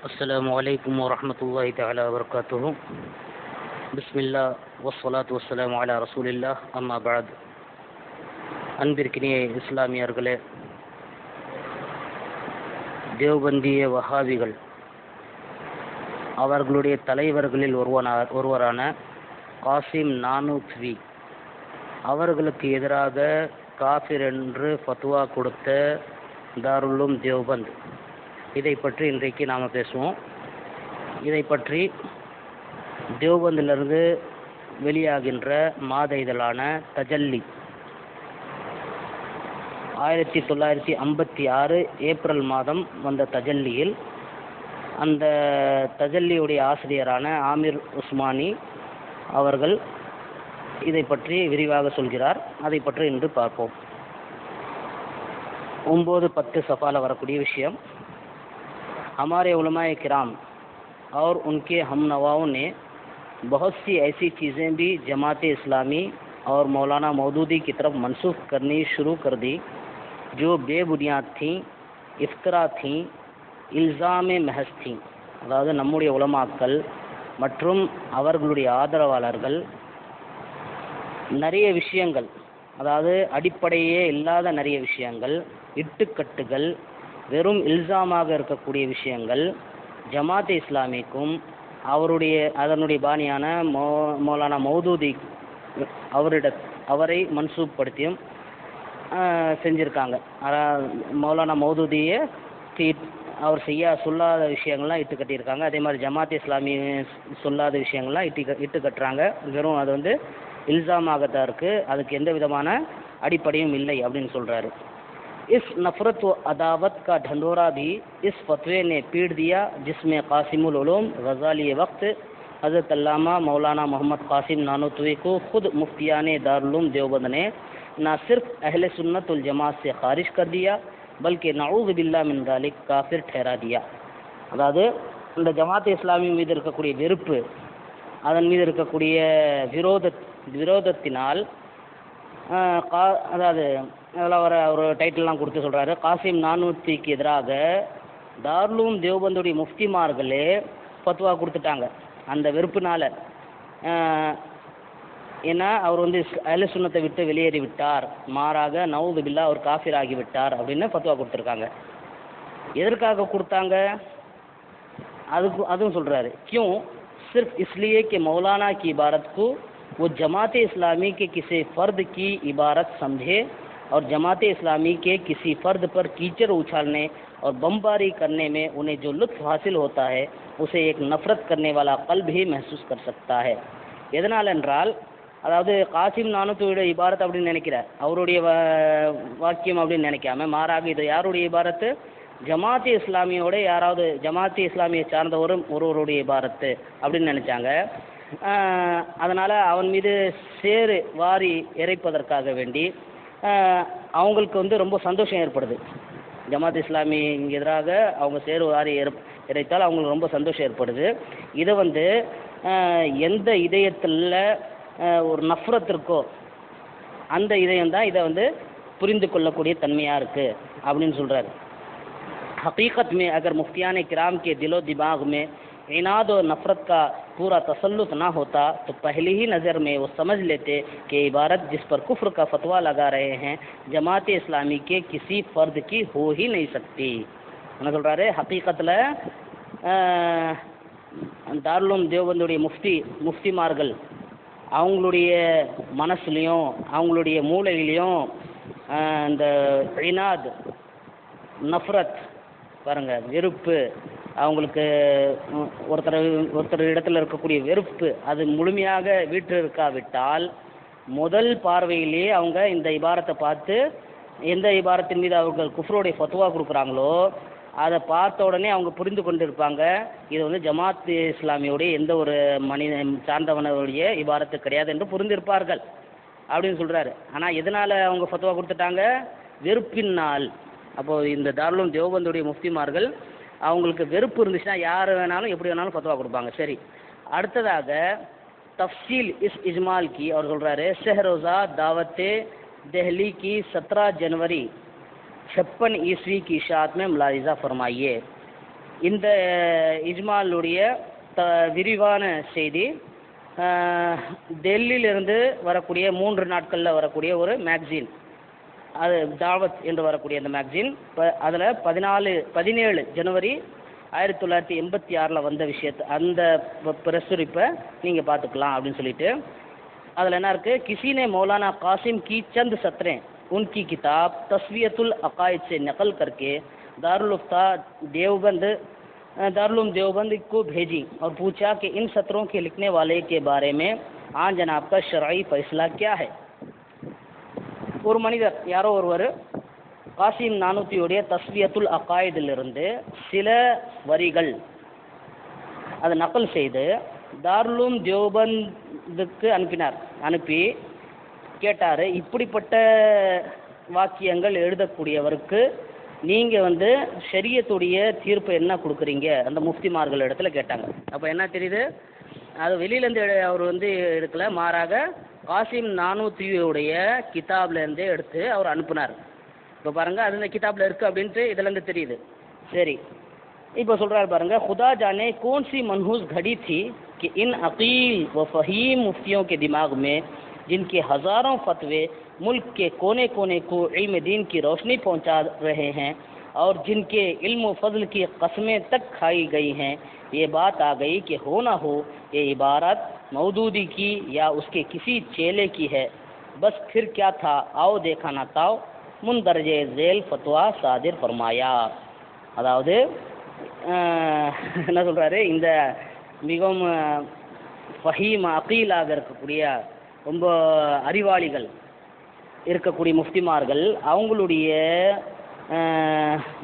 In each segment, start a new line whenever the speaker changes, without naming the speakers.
السلام عليكم ورحمة الله تعالى وبركاته بسم الله والصلاة والسلام على رسول الله أما بعد அன்பிற்கினிய இஸ்லாமியர்களே தேவபந்திய வஹாபிகள் அவர்களுடைய தலைவர்களில் ஒருவனா ஒருவரான காசிம் நானூத்வி அவர்களுக்கு எதிராக காஃபிர் என்று ஃபத்வா கொடுத்த தாருல்லும் தேவ்பந்த் இதை பற்றி இன்றைக்கு நாம் பேசுவோம். இதை பற்றி தேவபந்திலிருந்து வெளியாகின்ற மாத இதழான தஜல்லி. ஆயிரத்தி தொள்ளாயிரத்தி ஐம்பத்தி ஆறு ஏப்ரல் மாதம் வந்த தஜல்லியில் அந்த தஜல்லியுடைய ஆசிரியரான ஆமீர் உஸ்மானி அவர்கள் இதை பற்றி விரிவாக சொல்கிறார். அதை பற்றி இன்று பார்ப்போம். ஒம்பது பத்து சஃபால வரக்கூடிய விஷயம். हमारे उलमाए किराम और उनके हम नवाओं ने बहुत सी ऐसी चीज़ें भी जमात इस्लामी और मौलाना मौदूदी की तरफ मनसूख करनी शुरू कर दी जो बेबुनियाद थीं इफ्तरा थीं இல்சாம மெஹஸ் थीं அதாவது நம்முடைய உலமாக்கள் மற்றும் அவர்களுடைய ஆதரவாளர்கள் நிறைய விஷயங்கள் அதாவது அடிப்படையே இல்லாத நிறைய விஷயங்கள் இட்டுக்கட்டுகள் வெறும் இல்சாமாக இருக்கக்கூடிய விஷயங்கள் ஜமாத் இஸ்லாமிக்கும் அவருடைய அதனுடைய பாணியான மோ மௌலானா மௌதூதி அவரிட அவரை மன்சூப்படுத்தியும் செஞ்சுருக்காங்க. அதாவது மௌலானா மௌதூதியை அவர் செய்ய சொல்லாத விஷயங்கள்லாம் இட்டு கட்டியிருக்காங்க. அதே மாதிரி ஜமாத் இஸ்லாமி சொல்லாத விஷயங்கள்லாம் இட்டு இட்டு கட்டுறாங்க. வெறும் அது வந்து இல்சாமாகத்தான் இருக்குது அதுக்கு எந்த விதமான அடிப்படையும் இல்லை அப்படின்னு சொல்கிறாரு اس نفرت و عداوت کا ڈھنڈورا بھی اس فتوے نے پیٹ دیا، جس میں قاسم العلوم، غزالی وقت، حضرت علامہ مولانا محمد قاسم نانوتوی کو خود مفتیان دارالعلوم دیوبند نے نہ صرف اہل سنت الجماعت سے خارج کر دیا، بلکہ نعوذ باللہ من ذالک کافر ٹھہرا دیا۔ அதாவது இந்த ஜமாத் இஸ்லாமி மீது இருக்கக்கூடிய வெறுப்பு அதன் மீது இருக்கக்கூடிய விரோத விரோதத்தினால் அதாவது அதில் வர ஒரு டைட்டில்லாம் கொடுத்து சொல்கிறாரு காசிம் நானூற்றிக்கு எதிராக தார்லூம் தேவபந்துடைய முஃப்திமார்களே ஃபத்வா கொடுத்துட்டாங்க அந்த வெறுப்புனால ஏன்னா அவர் வந்து அஹ்ல சுன்னத்தை விட்டு வெளியேறி விட்டார் மாறாக நவுது பில்லா அவர் காஃபிர் ஆகி விட்டார் அப்படின்னு ஃபத்வா கொடுத்துருக்காங்க எதற்காக கொடுத்தாங்க அதுக்கு அதுவும் சொல்கிறாரு क्यों सिर्फ इसलिए कि मौलाना की इबारत को वो जमात इस्लामी के किसी फ़र्द की इबारत समझे اور جماعت اسلامی کے کسی فرد پر کیچڑ اچھالنے اور بمباری کرنے میں انہیں جو لطف حاصل ہوتا ہے اسے ایک نفرت کرنے والا قلب ہی محسوس کر سکتا ہے எதனால் என்றால் அதாவது காசிம் நானூத்தோட இபாரத் அப்படின்னு நினைக்கிறார் அவருடைய வாக்கியம் அப்படின்னு நினைக்காம மாறாக اور واقعی இபாரத்து مارا இஸ்லாமியோட யாராவது ஜமாத்தி இஸ்லாமியை یار ஒருவருடைய இபாரத்து அப்படின்னு நினைச்சாங்க அதனால் அவன் மீது சேறு வாரி இறைப்பதற்காக வேண்டி அவங்களுக்கு வந்து ரொம்ப சந்தோஷம் ஏற்படுது ஜமாத் இஸ்லாமி எதிராக அவங்க சேரு வாரி இறைத்தால் அவங்களுக்கு ரொம்ப சந்தோஷம் ஏற்படுது இதை வந்து எந்த இதயத்தில் ஒரு நஃப்ரத்திற்கோ அந்த இதயம் தான் இதை வந்து புரிந்து கொள்ளக்கூடிய தன்மையாக இருக்குது அப்படின்னு சொல்கிறாரு हकीकत में अगर मुफ्तियान कराम के दिलो दिमाग में عناد و نفرت کا پورا تسلط نہ ہوتا، تو پہلی ہی نظر میں وہ سمجھ لیتے کہ عبارت جس پر کفر کا فتویٰ لگا رہے ہیں، جماعت اسلامی کے کسی فرد کی ہو ہی نہیں سکتی۔ نظر رہے؟ حقیقت لے دارالعلوم دیوبندی مفتی مفتی مارگل அவங்களுடைய மனசுலேயும் அவங்களுடைய மூளையிலையும் இந்த இனாத் நஃப்ரத் பாருங்கள் வெறுப்பு அவங்களுக்கு ஒருத்தர் ஒருத்தர் இடத்துல இருக்கக்கூடிய வெறுப்பு அது முழுமையாக வீற்றிருக்காவிட்டால் முதல் பார்வையிலேயே அவங்க இந்த இபாரத்தை பார்த்து எந்த இபாரத்தின் மீது அவர்கள் குஃப்ரோடைய ஃபத்துவா கொடுக்குறாங்களோ அதை பார்த்த உடனே அவங்க புரிந்து கொண்டிருப்பாங்க. இது வந்து ஜமாத் இஸ்லாமியோடைய எந்த ஒரு மனித சார்ந்தவனுடைய இபாரத்து கிடையாது என்று புரிந்திருப்பார்கள் அப்படின்னு சொல்கிறாரு ஆனால் எதனால் அவங்க ஃபத்துவா கொடுத்துட்டாங்க? வெறுப்பினால் அப்போது இந்த தாருலும் தேவபந்துடைய முஃப்திமார்கள் அவங்களுக்கு வெறுப்பு இருந்துச்சுன்னா யார் வேணாலும் எப்படி வேணாலும் ஃபத்வா கொடுப்பாங்க. சரி. அடுத்ததாக தஃசீல் இஸ் இஜ்மால் கி அவர் சொல்கிறாரு ஷெஹரோசா தாவத்தே دہلی கி சத்ரா ஜனவரி چھپن عیسوی கி ஷாத் میں ملاحظہ فرمائیے இந்த இஜ்மாலுடைய த விரிவான செய்தி டெல்லியிலிருந்து வரக்கூடிய மூன்று நாட்களில் வரக்கூடிய ஒரு மேக்சின் அது தாவத் என்று வரக்கூடிய அந்த மேக்சின் இப்போ அதில் பதினாலு பதினேழு ஜனவரி ஆயிரத்தி தொள்ளாயிரத்தி எண்பத்தி ஆறில் வந்த விஷயத்தை அந்த ப- பிரசுரிப்பை நீங்கள் பார்த்துக்கலாம் அப்படின்னு சொல்லிட்டு அதில் என்ன இருக்குது किसी ने मौलाना कासिम की चंद सत्रें उनकी किताब तस्वीयतुल अकायद से नकल करके दारुल उफ्ता देवबंद अ, दारुल देवबंद को भेजी और पूछा कि इन सत्रों के लिखने वाले के बारे में आन जनाब का शरई फैसला क्या है ஒரு மனிதர் யாரோ ஒருவர் காசிம் நானூற்றியுடைய தஸ்வியத்துல் அகாயிதிலிருந்து சில வரிகள் அதை நகல் செய்து தார்லூம் தேவபந்துக்கு அனுப்பினார். அனுப்பி கேட்டார் இப்படிப்பட்ட வாக்கியங்கள் எழுதக்கூடியவருக்கு நீங்கள் வந்து ஷரியத்துடைய தீர்ப்பு என்ன கொடுக்குறீங்க? அந்த முஃப்திமார்கள் இடத்துல கேட்டாங்க. அப்போ என்ன தெரியுது? அது வெளியிலேருந்து அவர் வந்து எடுக்கல மாறாக காசிம் நானூற்றி உடைய கிதாப்லேருந்து எடுத்து அவர் அனுப்புனார். இப்போ பாருங்கள் அது இந்த கிதாபில் இருக்குது அப்படின்ட்டு இதுலேருந்து தெரியுது. சரி. இப்போ சொல்கிறாரு பாருங்கள் خدا جانے کون سی منحوس گھڑی تھی کہ ان عقیل و فہیم مفتیوں کے دماغ میں جن کے ہزاروں فتوے ملک کے کونے کونے کو علم دین کی روشنی پہنچا رہے ہیں اور جن کے علم و فضل کی قسمیں تک کھائی گئی ہیں یہ بات آ گئی کہ ہو نہ ہو یہ عبارت मौदूदी की या उसके किसी चेले की है बस फिर क्या था आओ देखा ना ताओ मुंदरजे झेल फतवा सादिर फरमाया அதாவது அஹ், என்ன சொல்கிறாரு இந்த மிகவும் அஹ், ஃபஹீம் அகீலாக இருக்கக்கூடிய ரொம்ப அறிவாளிகள் இருக்கக்கூடிய முஃப்திமார்கள் அவங்களுடைய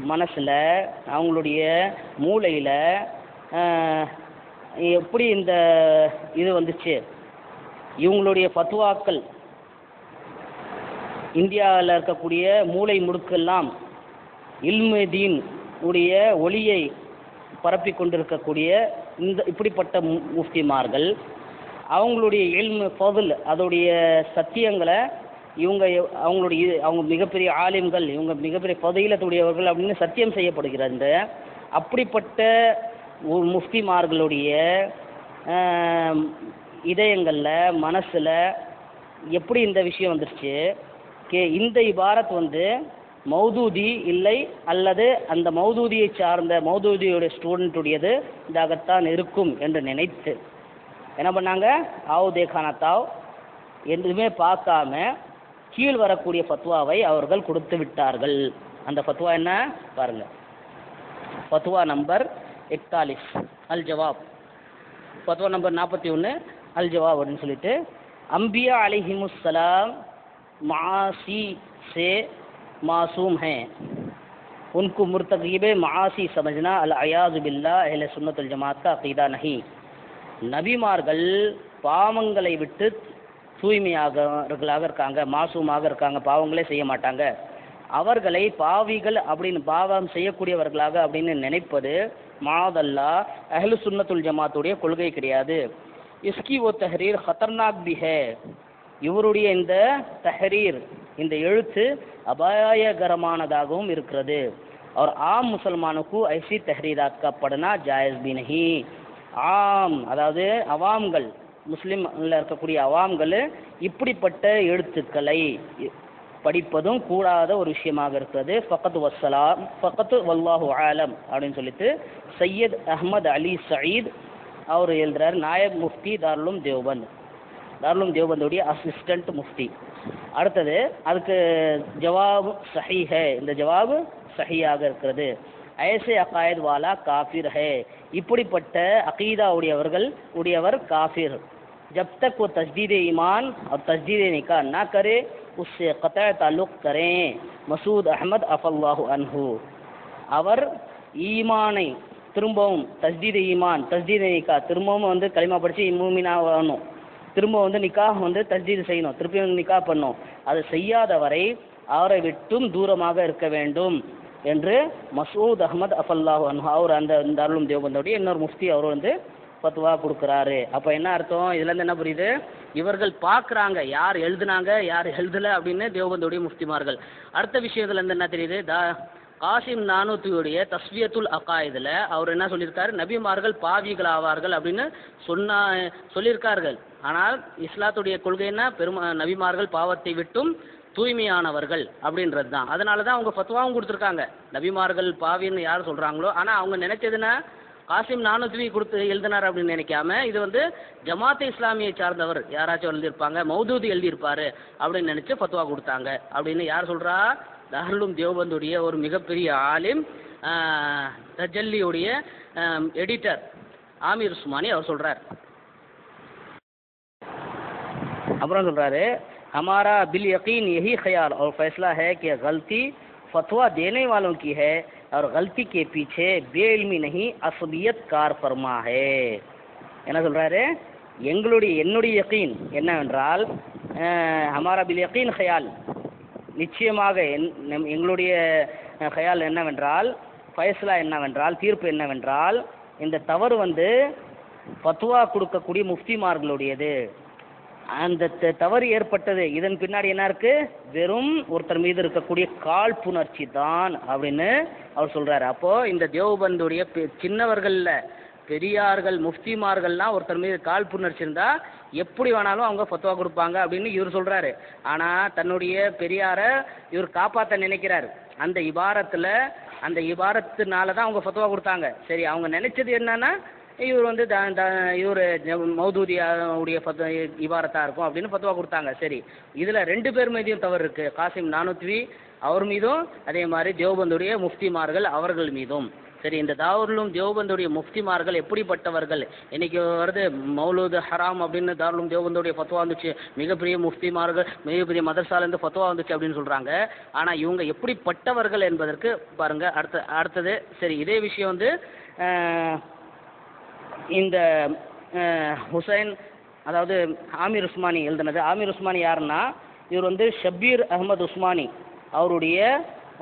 மனசில் அவங்களுடைய மூளையில் எப்படி இந்த இது வந்துச்சு? இவங்களுடைய ஃபத்வாக்கள் இந்தியாவில் இருக்கக்கூடிய மூளை முடுக்கெல்லாம் இல்மு தீன் உடைய ஒளியை பரப்பி கொண்டிருக்கக்கூடிய இந்த இப்படிப்பட்ட மு முஃப்திமார்கள் அவங்களுடைய இல்மு ஃபதுல் அதோடைய சத்தியங்களை இவங்க அவங்களுடைய அவங்க மிகப்பெரிய ஆலிம்கள் இவங்க மிகப்பெரிய ஃபதையிலத்துடையவர்கள் அப்படின்னு சத்தியம் செய்யப்படுகிறது அப்படிப்பட்ட முஃப்திமார்களுடைய இதயங்களில் மனசில் எப்படி இந்த விஷயம் வந்துருச்சு? கே இந்த இபாரத் வந்து மௌதூதி இல்லை அல்லது அந்த மௌதூதியை சார்ந்த மௌதூதியுடைய ஸ்டூடெண்ட்டுடையது இதாகத்தான் இருக்கும் என்று நினைத்து. என்ன பண்ணாங்க? ஆவ் தேகானா தாவ் எதுவுமே பார்க்காம கீழ் வரக்கூடிய ஃபத்வாவை அவர்கள் கொடுத்து விட்டார்கள். அந்த ஃபத்வா என்ன? பாருங்க. ஃபத்வா நம்பர் இக்தாலிஸ் அல் ஜவாப் ஃபத்வா நம்பர் நாற்பத்தி ஒன்று அல் ஜவாப் அப்படின்னு சொல்லிட்டு அம்பியா அலிஹிமுஸ்ஸலாம் मासी से मासूम हैं उनको मुर्तकीब मासी समझना अयाज़ बिल्ला अहल सुन्नत वल जमात का अकीदा नहीं நபிமார்கள் பாவங்களை விட்டு தூய்மையாகவர்களாக இருக்காங்க மாசூமாக இருக்காங்க பாவங்களே செய்ய மாட்டாங்க அவர்களை பாவிகள் அப்படின்னு பாவம் செய்யக்கூடியவர்களாக அப்படின்னு நினைப்பது மாதல்லா அஹ்லு சுன்னத்துல் ஜமாத்துடைய கொள்கை கிடையாது இஸ்கி ஓ தஹரீர் ஹத்தர்நாக் பி ஹே இவருடைய இந்த தஹரீர் இந்த எழுத்து அபாயகரமானதாகவும் இருக்கிறது और आम मुसलमानों को ऐसी तहरीरात का पढ़ना जायज़ भी नहीं ஆம் அதாவது அவாம்கள் முஸ்லீம்ல இருக்கக்கூடிய அவாம்கள் இப்படிப்பட்ட எழுத்துக்களை படிப்பதும் கூடாத ஒரு விஷயமாக இருக்கிறது ஃபகத் வஸ்ஸலாம் ஃபகத் வல்லாஹு ஆலம் அப்படின்னு சொல்லிட்டு சையத் அஹ்மத் அலி சயீத் அவர் எழுதுறார் நாயப் முஃப்தி தாருலும் தேவ்பந்த் தாருலும் தேவ்பந்துடைய அசிஸ்டண்ட் முஃப்தி அடுத்தது அதுக்கு ஜவாப் சஹி ஹே இந்த ஜவாப் சஹியாக இருக்கிறது ஐசே அகாயத் வாலா காஃபிர் ஹே இப்படிப்பட்ட அகீதா உடையவர்கள் உடையவர் காஃபிர் जब तक वो तजदीद ईमान और तजदीद निकाह ना करे उससे कतः ताल्लुक़ करें மசூத் அஹமத் அஃபல்லாஹு அன்ஹு அவர் ஈமானை திரும்பவும் தஸ்தீத் ஈமான் தஸ்தீத் நிக்கா திரும்பவும் வந்து களிமா படித்து மூமினா வரணும் திரும்ப வந்து நிக்காஹ் வந்து தஸ்தீத் செய்யணும் திருப்பியும் நிக்கா பண்ணணும் அது செய்யாத வரை அவரை விட்டும் தூரமாக இருக்க வேண்டும் என்று மசூத் அஹமத் அஃபல்லாஹு அன்ஹு அவர் அந்த இந்த அருளும் தேவபந்தோடைய இன்னொரு முஃப்தி அவர் வந்து ஃபத்வா கொடுக்குறாரு அப்போ என்ன அர்த்தம் இதுலேருந்து என்ன புரியுது இவர்கள் பார்க்குறாங்க யார் எழுதுனாங்க யார் எழுதலை அப்படின்னு தேவபந்தோடைய முஃப்திமார்கள். அடுத்த விஷயத்துலேருந்து என்ன தெரியுது? தா காசிம் நானூத்தியுடைய தஸ்வியத்துல் அகாயதில் அவர் என்ன சொல்லியிருக்காரு? நபிமார்கள் பாவிகள் ஆவார்கள் அப்படின்னு சொன்னா சொல்லியிருக்கார்கள். ஆனால் இஸ்லாத்துடைய கொள்கை என்ன? நபிமார்கள் பாவத்தை விட்டும் தூய்மையானவர்கள் அப்படின்றது தான். அதனால தான் அவங்க ஃபத்வாவும் கொடுத்துருக்காங்க. நபிமார்கள் பாவின்னு யார் சொல்கிறாங்களோ ஆனால் அவங்க நினைச்சதுன்னா காசிம் நானூத்வி கொடுத்து எழுதினார் அப்படின்னு நினைக்காம இது வந்து ஜமாத் இஸ்லாமியை சார்ந்தவர் யாராச்சும் எழுதியிருப்பாங்க மௌதூதி எழுதியிருப்பாரு அப்படின்னு நினைச்சு ஃபத்வா கொடுத்தாங்க அப்படின்னு யார் சொல்றா தாருலும் தேவபந்துடைய ஒரு மிகப்பெரிய ஆலிம் ஆஹ், தஜல்லியுடைய எடிட்டர் ஆமீர் உஸ்மானி அவர் சொல்றார் அப்புறம் சொல்றாரு हमारा बिल यकीन यही ख्याल और फैसला है कि गलती फतवा देने वालों की है और गलती के पीछे बेइल्मी नहीं असबियत कार फरमा है என்ன சொல்றாரு எங்களுடைய என்னுடைய யக்கீன் என்னவென்றால் அஹ், ஹமாரா பில் யக்கீன் ஹயால் நிச்சயமாக என் நம்- எங்களுடைய அஹ், ஹயால் என்னவென்றால் ஃபைஸ்லா என்னவென்றால் தீர்ப்பு என்னவென்றால் இந்த தவறு வந்து ஃபத்வா கொடுக்கக்கூடிய முஃப்திமார்களுடையது அந்த தவறு ஏற்பட்டது. இதன் பின்னாடி என்ன இருக்கு? வெறும் ஒருத்தர் மீது இருக்கக்கூடிய காழ்ப்புணர்ச்சி தான் அப்படின்னு அவர் சொல்றாரு. அப்போ இந்த தேவபந்துடைய பெ- சின்னவர்கள்ல பெரியார்கள் முஃப்திமார்கள்லாம் ஒருத்தர் மீது காழ்ப்புணர்ச்சி இருந்தா எப்படி வேணாலும் அவங்க ஃபத்வா கொடுப்பாங்க அப்படின்னு இவர் சொல்றாரு. ஆனா தன்னுடைய பெரியார இவர் காப்பாத்த நினைக்கிறாரு. அந்த இபாரத்துல அந்த இபாரத்துனால தான் அவங்க ஃபத்வா கொடுத்தாங்க. சரி அவங்க நினைச்சது என்னன்னா இவர் வந்து த த இவர் மௌதூதியாவுடைய ஃபத் இபாரத்தா இருக்கும் அப்படின்னு ஃபத்வா கொடுத்தாங்க. சரி இதில் ரெண்டு பேர் மீதியும் தவறு இருக்கு. காசிம் நானூத்வி அவர் மீதும் அதே மாதிரி தேவபந்துடைய முஃப்திமார்கள் அவர்கள் மீதும். சரி இந்த தாவூர்லும் தேவபந்துடைய முஃப்திமார்கள் எப்படிப்பட்டவர்கள்? இன்னைக்கு வருது மௌலூது ஹராம் அப்படின்னு தாருலும் தேவபந்துடைய ஃபத்வா வந்துச்சு. மிகப்பெரிய முஃப்திமார்கள் மிகப்பெரிய மதர்சாலேருந்து ஃபத்வா வந்துச்சு அப்படின்னு சொல்கிறாங்க ஆனால் இவங்க எப்படிப்பட்டவர்கள் என்பதற்கு பாருங்கள் அடுத்த அடுத்தது சரி இதே விஷயம் வந்து இந்த அஹ், ஹுசைன் அதாவது ஆமீர் உஸ்மானி எழுதுனது ஆமீர் உஸ்மானி யாருன்னா இவர் வந்து ஷபீர் அகமது உஸ்மானி அவருடைய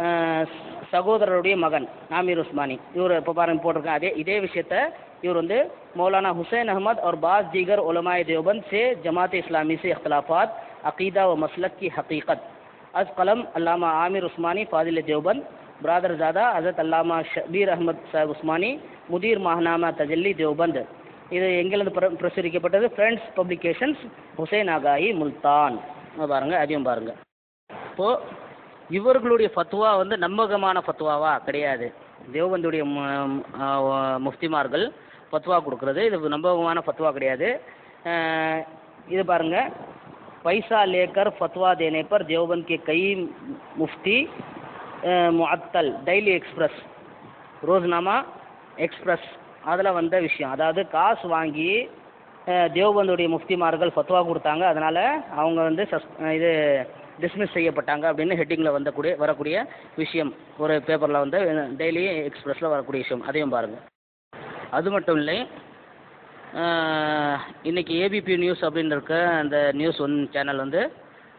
அஹ், சகோதரருடைய மகன் ஆமீர் உஸ்மானி இவர் இப்போ பாருங்க போட்டிருக்கேன் அதே இதே விஷயத்த இவர் வந்து मौलाना हुसैन अहमद और बाज़ दीगर उलमाए देवबंद से जमात इस्लामी से इख्तलाफात अकीदा व मसलक की हकीकत अज कलम अल्लामा आमिर उस्मानी फाजिल देवबंद ब्रादर ज़ादा हज़रत अल्लामा शबीर अहमद साहब उस्मानी मुदीर माहनामा तजल्ली देवबंद இது எங்கிருந்து பிர- பிரசுரிக்கப்பட்டது ஃப்ரெண்ட்ஸ் பப்ளிகேஷன்ஸ் ஹுசைன் ஆகாயி முல்தான் இங்க பாருங்க அதையும் பாருங்க இப்போ இவர்களுடைய ஃபத்வா வந்து நம்பகமான ஃபத்வாவா கிடையாது தேவபந்துடைய மு- ஆ, முஃப்திமார்கள் ஃபத்வா கொடுக்கறது இது நம்பகமான ஃபத்வா கிடையாது அஹ், இது பாருங்க पैसा लेकर फतवा देने पर देवबंद के कई मुफ्ती मुअत्तल டெய்லி எக்ஸ்பிரஸ் ரோஸ்நாமா எக்ஸ்பிரஸ் அதில் வந்த விஷயம். அதாவது காசு வாங்கி அஹ், தேவபந்துடைய முஃப்திமார்கள் ஃபத்வா கொடுத்தாங்க. அதனால் அவங்க வந்து சஸ் இது டிஸ்மிஸ் செய்யப்பட்டாங்க அப்படின்னு ஹெட்டிங்கில் வந்தக்கூடிய வரக்கூடிய விஷயம். ஒரு பேப்பரில் வந்து டெய்லி எக்ஸ்பிரஸில் வரக்கூடிய விஷயம். அதையும் பாருங்கள் அது மட்டும் இல்லை இன்றைக்கி ஏபிபி நியூஸ் அப்படின்னு இருக்க அந்த நியூஸ் ஒன் சேனல் வந்து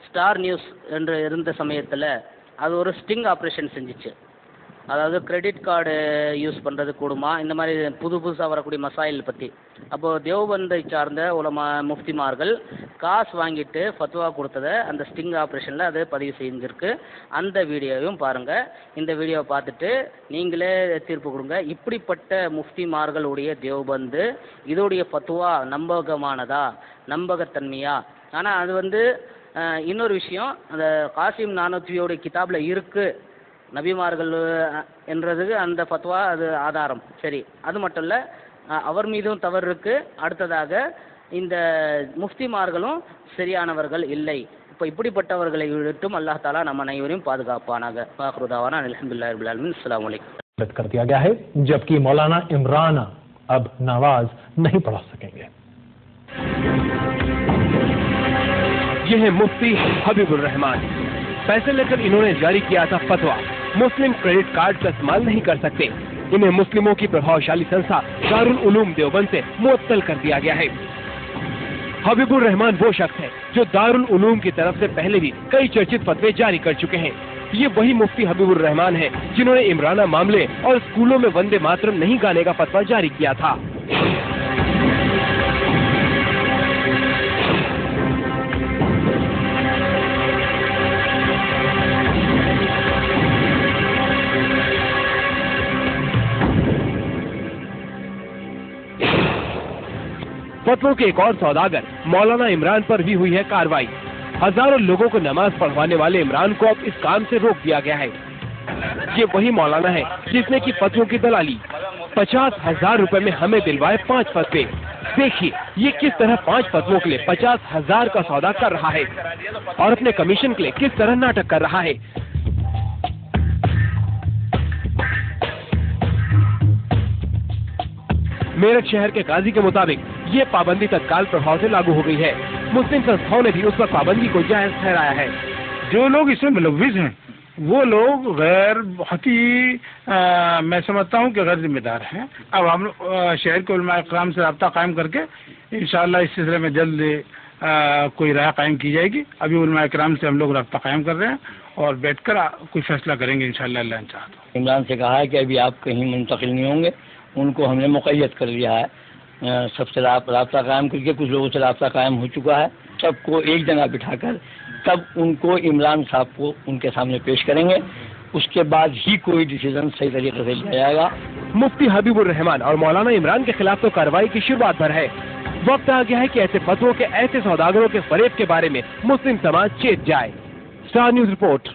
ஸ்டார் நியூஸ் என்று இருந்த சமயத்தில் அது ஒரு ஸ்டிங் ஆப்ரேஷன் செஞ்சுச்சு. அதாவது கிரெடிட் கார்டு யூஸ் பண்ணுறது கூடுமா? இந்த மாதிரி புது புதுசாக வரக்கூடிய மசாயில் பற்றி அப்போது தேவபந்தை சார்ந்த உலமா முஃப்திமார்கள் காசு வாங்கிட்டு ஃபத்வா கொடுத்ததை அந்த ஸ்டிங் ஆப்ரேஷனில் அது பதிவு செஞ்சுருக்கு. அந்த வீடியோவையும் பாருங்கள் இந்த வீடியோவை பார்த்துட்டு நீங்களே தீர்ப்பு கொடுங்க. இப்படிப்பட்ட முஃப்திமார்களுடைய தேவபந்து இதோடைய ஃபத்வா நம்பகமானதா? நம்பகத்தன்மையா? ஆனால் அது வந்து இன்னொரு விஷயம். அந்த காசிம் நானூத்வியோடைய கிதாபில் இருக்குது நபிமார்கள் அஹ், என்றதுக்கு அந்த ஃபத்வா அது ஆதாரம் சரி அது மட்டும் இல்லை அவர் மீதும் தவறு இருக்கு அடுத்ததாக இந்த முஃப்திமார்களும் சரியானவர்கள் இல்லை இப்போ இப்படிப்பட்டவர்களை விட்டும் அல்லாஹ் தாலா நம்ம அனைவரையும் பாதுகாப்பானாக பாக்ருதாவான அலமதுல்லா ரபுல்லாலமின் அஸ்லாம் வலைக்கம்
रद्द कर दिया गया है जबकि मौलाना इमरान अब नवाज नहीं पढ़ा सकेंगे
ये है मुफ्ती हबीबुर रहमान पैसे लेकर इन्होंने जारी किया था फतवा مسلم کریڈٹ کارڈ کا استعمال نہیں کر سکتے۔ انہیں مسلموں کی پربھاوشالی سنسا دارالعلوم دیوبند سے معطل کر دیا گیا ہے۔ حبیب الرحمان وہ شخص ہے جو دارالعلوم کی طرف سے پہلے بھی کئی چرچت فتوے جاری کر چکے ہیں۔ یہ وہی مفتی حبیب الرحمان ہے جنہوں نے عمرانہ معاملے اور اسکولوں میں وندے ماترم نہیں گانے کا فتوہ جاری کیا تھا۔ فتو کے ایک اور سوداگر مولانا عمران پر بھی ہوئی ہے کاروائی۔ ہزاروں لوگوں کو نماز پڑھوانے والے عمران کو اب اس کام سے روک دیا گیا ہے۔ یہ وہی مولانا ہے جس نے کی فتووں کی دلالی۔ پچاس ہزار روپے میں ہمیں دلوائے پانچ فتوے۔ دیکھیے یہ کس طرح پانچ فتووں کے لیے پچاس ہزار کا سودا کر رہا ہے اور اپنے کمیشن کے لیے کس طرح ناٹک کر رہا ہے۔ میرٹھ شہر کے قاضی کے مطابق یہ پابندی تتکال پربھاؤ سے لاگو ہو گئی ہے۔ مسلم سنستھاؤں نے بھی اس پر پابندی کو جائز ٹھہرایا ہے۔
جو لوگ اس میں ملوث ہیں وہ لوگ غیر بہت ہی میں سمجھتا ہوں کہ غیر ذمہ دار ہیں۔ اب ہم شہر کے علماء اقرام سے رابطہ قائم کر کے انشاءاللہ اس سلسلے میں جلد کوئی رائے قائم کی جائے گی۔ ابھی علماء اکرام سے ہم لوگ رابطہ قائم کر رہے ہیں اور بیٹھ کر کوئی فیصلہ کریں گے انشاءاللہ اللہ چاہتا عمران
سے کہا ہے کہ ابھی آپ کہیں منتقل نہیں ہوں گے ان کو ہم نے مقید کر لیا ہے۔ سب سے رابطہ قائم کر کے کچھ لوگوں سے رابطہ قائم ہو چکا ہے۔ سب کو ایک جگہ بٹھا کر تب ان کو عمران صاحب کو ان کے سامنے پیش کریں گے۔ اس کے بعد
ہی کوئی ڈیسیزن صحیح طریقے سے لیا جائے گا۔ مفتی حبیب الرحمان اور مولانا عمران کے خلاف تو کاروائی کی شروعات پر ہے۔ وقت آ گیا ہے کہ ایسے فتو کے ایسے سوداگروں کے فریب کے
بارے میں مسلم سماج چیت جائے۔ سٹار نیوز رپورٹ۔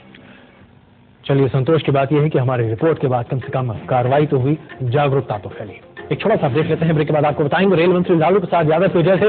چلیے سنتوش کی بات یہ ہے کہ ہماری رپورٹ کے بعد کم سے کم کاروائی تو ہوئی جاگرکتا تو پھیلی۔ ایک چھوٹا سا بریک لیتے ہیں، بریک کے بعد آپ کو بتائیں گے، ریل منتری لالو پرساد یادو کی وجہ سے